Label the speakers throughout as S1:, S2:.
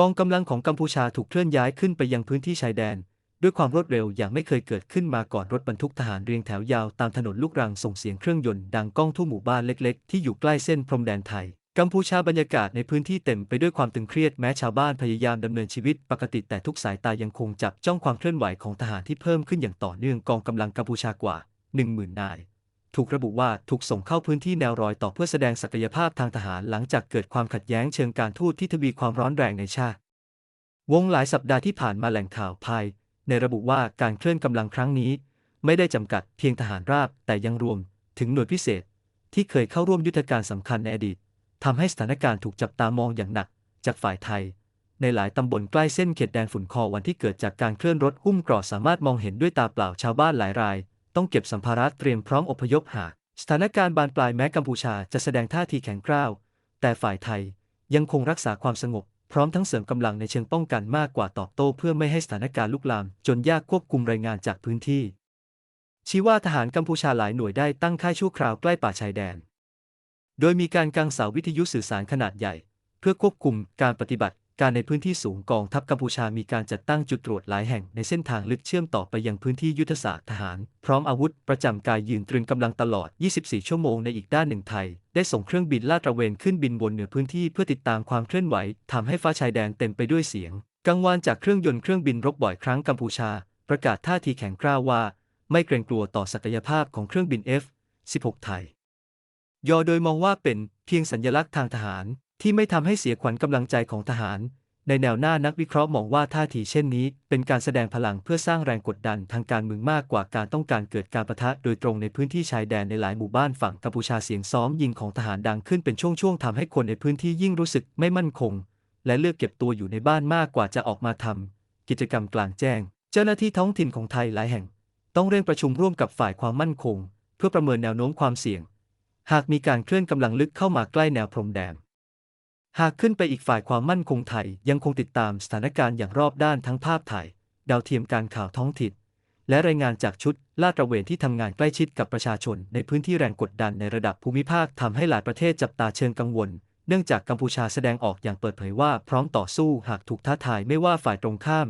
S1: กองกำลังของกัมพูชาถูกเคลื่อนย้ายขึ้นไปยังพื้นที่ชายแดน ด้วยความรวดเร็วอย่างไม่เคยเกิดขึ้นมาก่อนรถบรรทุกทหารเรียงแถวยาวตามถนนลูกรังส่งเสียงเครื่องยนต์ดังก้องทั่วหมู่บ้านเล็กๆ ที่อยู่ใกล้เส้นพรมแดนไทย กัมพูชาบรรยากาศในพื้นที่เต็มไปด้วยความตึงเครียดแม้ชาวบ้านพยายามดำเนินชีวิตปกติแต่ทุกสายตายังคงจับจ้องความเคลื่อนไหวของทหารที่เพิ่มขึ้นอย่างต่อเนื่องกองกำลังกัมพูชากว่า 10,000นาย ถูกระบุว่าถูกส่งเข้าพื้นที่แนวรอยต่อเพื่อแสดงศักยภาพทางทหารหลังจากเกิดความขัดแย้งเชิงการทูตที่ทวีความร้อนแรงในชาติ วงหลายสัปดาห์ที่ผ่านมาแหล่งข่าวภาย ในระบุว่าการเคลื่อนกำลังครั้งนี้ ไม่ได้จำกัดเพียงทหารราบแต่ยังรวม ถึงหน่วยพิเศษ ที่เคยเข้าร่วมยุทธการสำคัญในอดีตทำให้สถานการณ์ถูกจับตามองอย่างหนัก จากฝ่ายไทย ในหลายตำบลใกล้เส้นเขตแดนฝุ่นคอวันที่เกิดจากการเคลื่อนรถหุ้มกราะสามารถมองเห็นด้วยตาเปล่าชาวบ้านหลายราย ต้องเก็บสัมภาระเตรียมพร้อมอพยพหากสถานการณ์บานปลายแม้กัมพูชาจะแสดงท่าทีแข็งกร้าว แต่ฝ่ายไทยยังคงรักษาความสงบ พร้อมทั้งเสริมกำลังในเชิงป้องกันมากกว่าตอบโต้เพื่อไม่ให้สถานการณ์ลุกลาม จนยากควบคุมรายงานจากพื้นที่ ชี้ว่าทหารกัมพูชาหลายหน่วยได้ตั้งค่ายชั่วคราวใกล้ป่าชายแดน โดยมีการกางเสาวิทยุสื่อสารขนาดใหญ่ เพื่อควบคุมการปฏิบัติ การในพื้นที่สูงกองทัพกัมพูชามีการจัดตั้งจุดตรวจหลายแห่งในเส้นทางลึกเชื่อมต่อไปยังพื้นที่ยุทธศาสตร์ทหาร พร้อมอาวุธประจำกายยืนตรึงกำลังตลอด 24 ชั่วโมงในอีกด้านหนึ่งไทย ได้ส่งเครื่องบินลาดตระเวนขึ้นบินบนเหนือพื้นที่เพื่อติดตามความเคลื่อนไหวทำให้ฟ้าชายแดนเต็มไปด้วยเสียงกังวานจากเครื่องยนต์เครื่องบินรบบ่อยครั้งกัมพูชา ประกาศท่าทีแข็งกร้าวว่า ไม่เกรงกลัวต่อศักยภาพของเครื่องบิน F-16 ไทย ยอโดยมองว่าเป็นเพียงสัญลักษณ์ทางทหาร ที่ไม่ทำให้เสียขวัญกำลังใจของทหาร ในแนวหน้านักวิเคราะห์มองว่าท่าทีเช่นนี้ เป็นการแสดงพลังเพื่อสร้างแรงกดดันทางการเมืองมากกว่าการต้องการเกิดการประทะโดยตรงในพื้นที่ชายแดนในหลายหมู่บ้านฝั่งกัมพูชาเสียงซ้อมยิงของทหารดังขึ้นเป็นช่วงๆทำให้คนในพื้นที่ยิ่งรู้สึกไม่มั่นคง และเลือกเก็บตัวอยู่ในบ้านมากกว่าจะออกมาทำกิจกรรมกลางแจ้ง เจ้าหน้าที่ท้องถิ่นของไทยหลายแห่ง ต้องเร่งประชุมร่วมกับฝ่ายความมั่นคง เพื่อประเมินแนวโน้มความเสี่ยง หากมีการเคลื่อนกำลังลึกเข้ามาใกล้แนวพรมแดน หากขึ้นไปอีกฝ่ายความมั่นคงไทยยังคงติดตามสถานการณ์อย่างรอบด้านทั้งภาพถ่าย ดาวเทียมการข่าวท้องถิ่นและรายงานจากชุดลาดตระเวนที่ทำงานใกล้ชิดกับประชาชน ในพื้นที่แรงกดดันในระดับภูมิภาคทำให้หลายประเทศจับตาเชิงกังวล เนื่องจากกัมพูชาแสดงออกอย่างเปิดเผยว่าพร้อมต่อสู้หากถูกท้าทายไม่ว่าฝ่ายตรงข้าม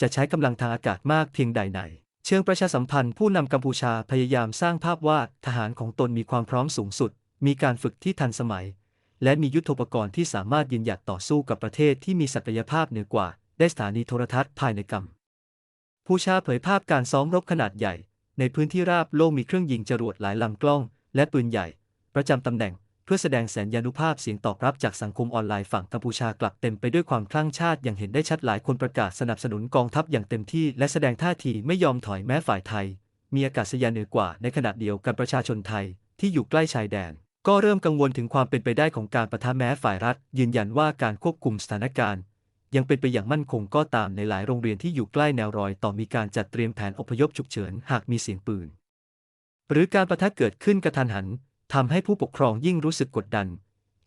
S1: จะใช้กำลังทางอากาศมากเพียงใดไหน เชิงประชาสัมพันธ์ผู้นำกัมพูชาพยายามสร้างภาพว่าทหารของตนมีความพร้อมสูงสุด มีการฝึกที่ทันสมัย และมียุทโธปกรณ์ที่สามารถยืนหยัดต่อสู้กับประเทศที่มีศักยภาพเหนือกว่า ได้สถานีโทรทัศน์ภายในกัมพูชาเผยภาพการซ้อมรบขนาดใหญ่ ในพื้นที่ราบโล่งมีเครื่องยิงจรวดหลายลำกล้อง และปืนใหญ่ ประจำตำแหน่ง เพื่อแสดงแสนยานุภาพเสียงตอบรับจากสังคมออนไลน์ฝั่งกัมพูชากลับเต็มไปด้วยความคลั่งชาติอย่างเห็นได้ชัดหลายคนประกาศสนับสนุนกองทัพอย่างเต็มที่ และแสดงท่าทีไม่ยอมถอยแม้ฝ่ายไทย มีอากาศยานเหนือกว่าในขณะเดียวกันประชาชนไทยที่อยู่ใกล้ชายแดน ก็เริ่มกังวลถึงความเป็นไปได้ของการประทะแม้ฝ่ายรัฐ ยืนยันว่าการควบคุมสถานการณ์ ยังเป็นไปอย่างมั่นคงก็ตามในหลายโรงเรียนที่อยู่ใกล้แนวรอยต่อมีการจัดเตรียมแผนอพยพฉุกเฉินหากมีเสียงปืน หรือการประทะเกิดขึ้นกระทันหันทำให้ผู้ปกครองยิ่งรู้สึกกดดัน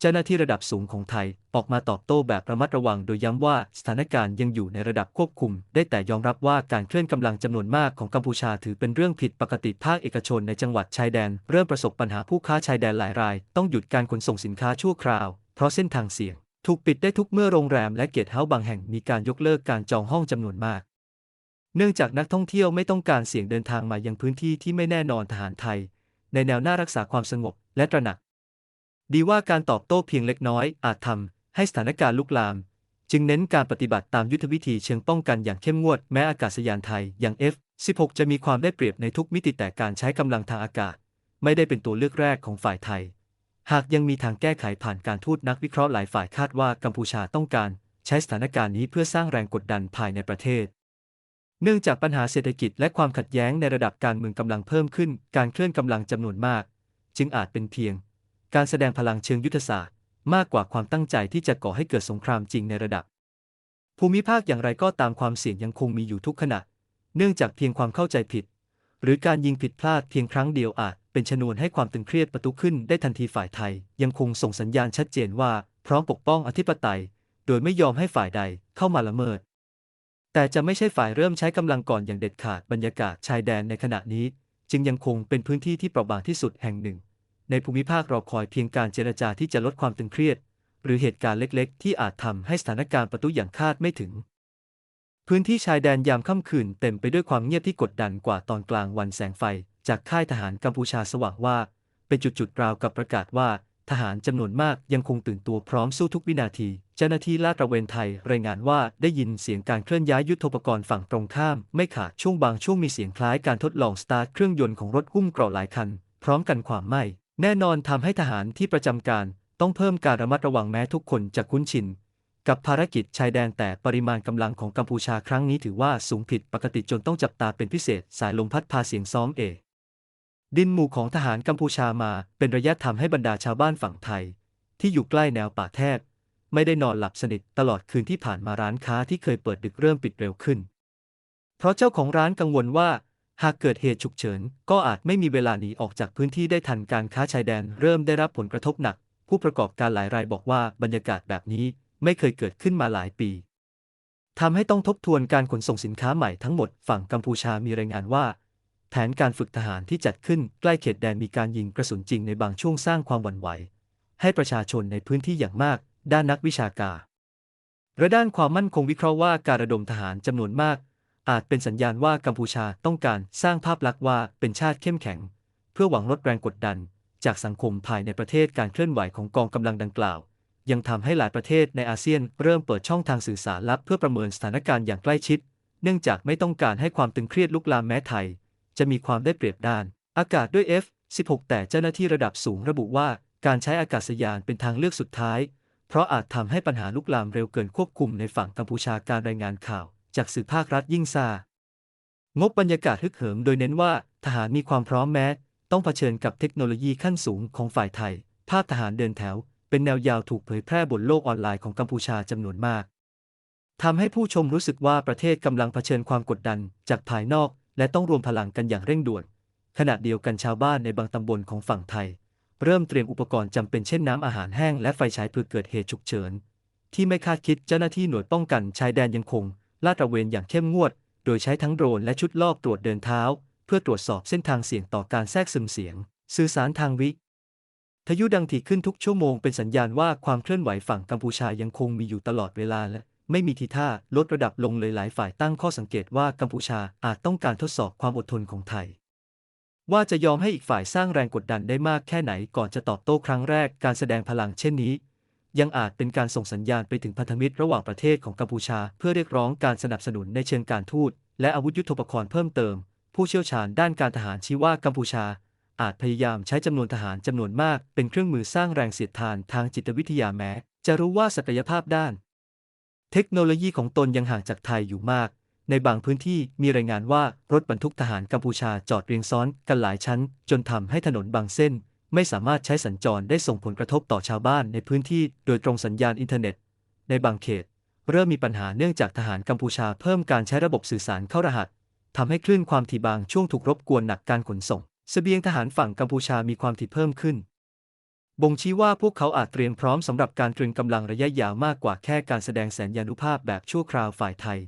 S1: เจ้าหน้าที่ระดับสูงของไทยออกมาตอบโต้แบบระมัดระวังโดยย้ำว่าสถานการณ์ยังอยู่ในระดับควบคุม ได้แต่ยอมรับว่าการเคลื่อนกำลังจำนวนมากของกัมพูชาถือเป็นเรื่องผิดปกติภาคเอกชนในจังหวัดชายแดน เริ่มประสบปัญหาผู้ค้าชายแดนหลายราย ต้องหยุดการขนส่งสินค้าชั่วคราว เพราะเส้นทางเสี่ยง ถูกปิดได้ทุกเมื่อโรงแรมและเกสต์เฮาส์บางแห่งมีการยกเลิกการจองห้องจำนวนมากเนื่องจากนักท่องเที่ยวไม่ต้องการเสี่ยงเดินทางมายังพื้นที่ที่ไม่แน่นอนทหารไทย ในแนวหน้ารักษาความสงบและตระหนัก ดีว่าการตอบโต้เพียงเล็กน้อย อาจทำให้สถานการณ์ลุกลาม จึงเน้นการปฏิบัติตามยุทธวิธีเชิงป้องกันอย่างเข้มงวดแม้อากาศยานไทยอย่าง F-16 จะมีความได้เปรียบในทุกมิติแต่การใช้กำลังทางอากาศ ไม่ได้เป็นตัวเลือกแรกของฝ่ายไทย หากยังมีทางแก้ไขผ่านการทูตนักวิเคราะห์หลายฝ่ายคาดว่ากัมพูชาต้องการ ใช้สถานการณ์นี้เพื่อสร้างแรงกดดันภายในประเทศเนื่องจากปัญหาเศรษฐกิจและความขัดแย้งในระดับการเมืองกำลังเพิ่มขึ้น การเคลื่อนกำลังจำนวนมาก จึงอาจเป็นเพียง การแสดงพลังเชิงยุทธศาสตร์ มากกว่าความตั้งใจที่จะก่อให้เกิดสงครามจริงในระดับ ภูมิภาคอย่างไรก็ตามความเสี่ยงยังคงมีอยู่ทุกขณะ เนื่องจากเพียงความเข้าใจผิด หรือการยิงผิดพลาดเพียงครั้งเดียวอาจเป็นชนวนให้ความตึงเครียดประทุขึ้นได้ทันทีฝ่ายไทย ยังคงส่งสัญญาณชัดเจนว่าพร้อมปกป้องอธิปไตย โดยไม่ยอมให้ฝ่ายใดเข้ามาละเมิด แต่จะไม่ใช่ฝ่ายเริ่มใช้กำลังก่อนอย่างเด็ดขาดบรรยากาศชายแดนในขณะนี้ จึงยังคงเป็นพื้นที่ที่เปราะบางที่สุดแห่งหนึ่ง ในภูมิภาครอคอยเพียงการเจรจาที่จะลดความตึงเครียด หรือเหตุการณ์เล็กๆ ที่อาจทำให้สถานการณ์ประตุอย่างคาดไม่ถึง พื้นที่ชายแดนยามค่ำคืนเต็มไปด้วยความเงียบที่กดดันกว่าตอนกลางวันแสงไฟ จากค่ายทหารกัมพูชาสว่างว่า เป็นจุดๆราวกับประกาศว่า ทหารจำนวนมากยังคงตื่นตัวพร้อมสู้ทุกวินาที เจ้าหน้าที่ลาดตระเวนไทยรายงานว่าได้ยินเสียงการเคลื่อนย้ายยุทโธปกรณ์ฝั่งตรงข้าม ไม่ขาดช่วงบางช่วงมีเสียงคล้ายการทดลองสตาร์ทเครื่องยนต์ของรถหุ้มเกราะหลายคัน พร้อมกันความไหม่ แน่นอนทำให้ทหารที่ประจำการต้องเพิ่มการระมัดระวังแม้ทุกคนจะคุ้นชิน กับภารกิจชายแดนแต่ปริมาณกำลังของกัมพูชาครั้งนี้ถือว่าสูงผิดปกติจนต้องจับตาเป็นพิเศษสายลมพัดพาเสียงซ้อมเอ ดินหมู่ของทหารกัมพูชามาเป็นระยะทำให้บรรดาชาวบ้านฝั่งไทย ที่อยู่ใกล้แนวป่าแทบ ไม่ได้นอนหลับสนิทตลอดคืนที่ผ่านมาร้านค้าที่เคยเปิดดึกเริ่มปิดเร็วขึ้น เพราะเจ้าของร้านกังวลว่า หากเกิดเหตุฉุกเฉิน ก็อาจไม่มีเวลาหนีออกจากพื้นที่ได้ทันการค้าชายแดน เริ่มได้รับผลกระทบหนัก ผู้ประกอบการหลายรายบอกว่าบรรยากาศแบบนี้ไม่เคยเกิดขึ้นมาหลายปีทำให้ต้องทบทวนการขนส่งสินค้าใหม่ทั้งหมดฝั่งกัมพูชามีรายงานว่า แผนการฝึกทหารที่จัดขึ้นใกล้เขตแดนมีการยิงกระสุนจริงในบางช่วงสร้างความหวั่นไหว ให้ประชาชนในพื้นที่อย่างมาก ด้านนักวิชาการและด้านความมั่นคงวิเคราะห์ว่าการระดมทหารจำนวนมาก อาจเป็นสัญญาณว่ากัมพูชาต้องการสร้างภาพลักษณ์ว่าเป็นชาติเข้มแข็ง เพื่อหวังลดแรงกดดัน จากสังคมภายในประเทศการเคลื่อนไหวของกองกำลังดังกล่าว ยังทำให้หลายประเทศในอาเซียนเริ่มเปิดช่องทางสื่อสารลับเพื่อประเมินสถานการณ์อย่างใกล้ชิด เนื่องจากไม่ต้องการให้ความตึงเครียดลุกลามแม้ไทย จะมีความได้เปรียบด้าน อากาศด้วย F-16 แต่เจ้าหน้าที่ระดับสูงระบุว่าการใช้อากาศยานเป็นทางเลือกสุดท้าย เพราะอาจทำให้ปัญหาลุกลามเร็วเกินควบคุมในฝั่งกัมพูชาการรายงานข่าว จากสื่อภาครัฐยิ่งซา งบบรรยากาศฮึกเหิมโดยเน้นว่าทหารมีความพร้อมแม้ ต้องเผชิญกับเทคโนโลยีขั้นสูงของฝ่ายไทย ภาพทหารเดินแถว เป็นแนวยาวถูกเผยแพร่บนโลกออนไลน์ของกัมพูชาจำนวนมากทำให้ผู้ชมรู้สึกว่าประเทศกำลังเผชิญความกดดันจากภายนอก และต้องรวมพลังกันอย่างเร่งด่วน ขณะเดียวกันชาวบ้านในบางตำบลของฝั่งไทย เริ่มเตรียมอุปกรณ์จำเป็นเช่นน้ำอาหารแห้งและไฟฉายเพื่อเกิดเหตุฉุกเฉิน ที่ไม่คาดคิดเจ้าหน้าที่หน่วยป้องกันชายแดนยังคง ลาดตระเวนอย่างเข้มงวด โดยใช้ทั้งโดรนและชุดลอบตรวจเดินเท้า เพื่อตรวจสอบเส้นทางเสี่ยงต่อการแทรกซึมเสียง สื่อสารทางวิทยุดังถี่ขึ้นทุกชั่วโมงเป็นสัญญาณว่าความเคลื่อนไหวฝั่งกัมพูชายังคงมีอยู่ตลอดเวลาและไม่มีทีท่าลดระดับลงเลยหลายฝ่ายตั้งข้อสังเกตว่ากัมพูชาอาจต้องการทดสอบความอดทนของไทย ว่าจะยอมให้อีกฝ่ายสร้างแรงกดดันได้มากแค่ไหนก่อนจะตอบโต้ครั้งแรกการแสดงพลังเช่นนี้ ยังอาจเป็นการส่งสัญญาณไปถึงพันธมิตรระหว่างประเทศของกัมพูชา เพื่อเรียกร้องการสนับสนุนในเชิงการทูตและอาวุธยุทโธปกรณ์เพิ่มเติม ผู้เชี่ยวชาญด้านการทหารชี้ว่ากัมพูชา อาจพยายามใช้จำนวนทหารจำนวนมาก เป็นเครื่องมือสร้างแรงเสียดทานทางจิตวิทยาแม้ จะรู้ว่าศักยภาพด้าน เทคโนโลยีของตนยังห่างจากไทยอยู่มาก ในบางพื้นที่มีรายงานว่ารถบรรทุกทหารกัมพูชาจอดเรียงซ้อนกันหลายชั้น จนทำให้ถนนบางเส้น ไม่สามารถใช้สัญจรได้ส่งผลกระทบต่อชาวบ้านในพื้นที่โดยตรงสัญญาณอินเทอร์เน็ต ในบางเขต เริ่มมีปัญหาเนื่องจากทหารกัมพูชาเพิ่มการใช้ระบบสื่อสารเข้ารหัสทำให้คลื่นความถี่บางช่วงถูกรบกวนหนักการขนส่งเสบียงทหารฝั่งกัมพูชามีความถี่เพิ่มขึ้น บ่งชี้ว่าพวกเขาอาจเตรียมพร้อมสำหรับการตรึงกำลังระยะยาวมากกว่าแค่การแสดงแสนยานุภาพแบบชั่วคราวฝ่ายไทย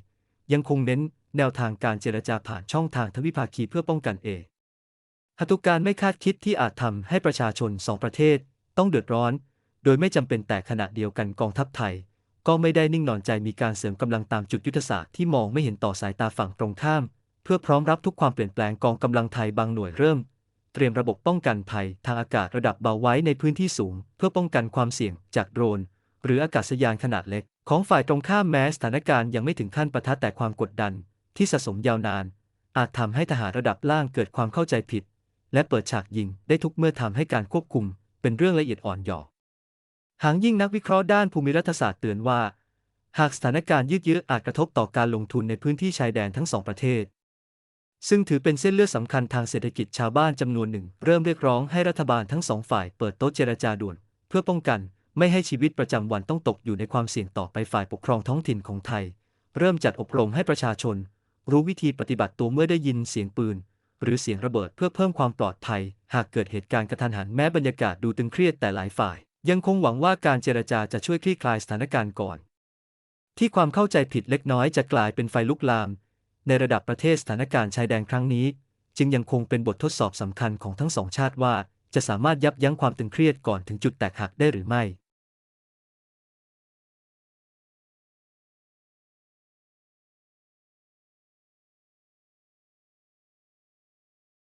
S1: ยังคงเน้นแนวทางการเจรจาผ่านช่องทางทวิภาคีเพื่อป้องกันเอ หตุการไม่คาดคิดที่อาจทำให้ประชาชนสองประเทศ ต้องเดือดร้อน โดยไม่จำเป็นแต่ขณะเดียวกันกองทัพไทย ก็ไม่ได้นิ่งนอนใจมีการเสริมกำลังตามจุดยุทธศาสตร์ที่มองไม่เห็นต่อสายตาฝั่งตรงข้าม เพื่อพร้อมรับทุกความเปลี่ยนแปลงกองกำลังไทยบางหน่วยเริ่ม เตรียมระบบป้องกันภัยทางอากาศระดับเบาไว้ในพื้นที่สูง เพื่อป้องกันความเสี่ยงจากโดรน หรืออากาศยานขนาดเล็ก ของฝ่ายตรงข้ามแม้สถานการณ์ยังไม่ถึงขั้นปะทะแต่ความกดดัน ที่สะสมยาวนาน อาจทำให้ทหารระดับล่างเกิดความเข้าใจผิด และเปิดฉากยิงได้ทุกเมื่อทำให้การควบคุม เป็นเรื่องละเอียดอ่อนหยอหางยิ่งนักวิเคราะห์ด้านภูมิรัฐศาสตร์เตือนว่า หากสถานการณ์ยืดเยื้ออาจกระทบต่อการลงทุนในพื้นที่ชายแดนทั้งสองประเทศ ซึ่งถือเป็นเส้นเลือดสำคัญทางเศรษฐกิจชาวบ้านจำนวนหนึ่ง เริ่มเรียกร้องให้รัฐบาลทั้งสองฝ่ายเปิดโต๊ะเจรจาด่วน เพื่อป้องกันไม่ให้ชีวิตประจำวันต้องตกอยู่ในความเสี่ยงต่อไปฝ่ายปกครองท้องถิ่นของไทย เริ่มจัดอบรมให้ประชาชน รู้วิธีปฏิบัติตัวเมื่อได้ยินเสียงปืน หรือเสียงระเบิดเพื่อเพิ่มความปลอดภัย หากเกิดเหตุการณ์กระทันหันแม้บรรยากาศดูตึงเครียดแต่หลายฝ่าย ยังคงหวังว่าการเจรจาจะช่วยคลี่คลายสถานการณ์ก่อน ที่ความเข้าใจผิดเล็กน้อยจะกลายเป็นไฟลุกลาม ในระดับประเทศสถานการณ์ชายแดนครั้งนี้ จึงยังคงเป็นบททดสอบสำคัญของทั้งสองชาติว่า จะสามารถยับยั้งความตึงเครียดก่อนถึงจุดแตกหักได้หรือไม่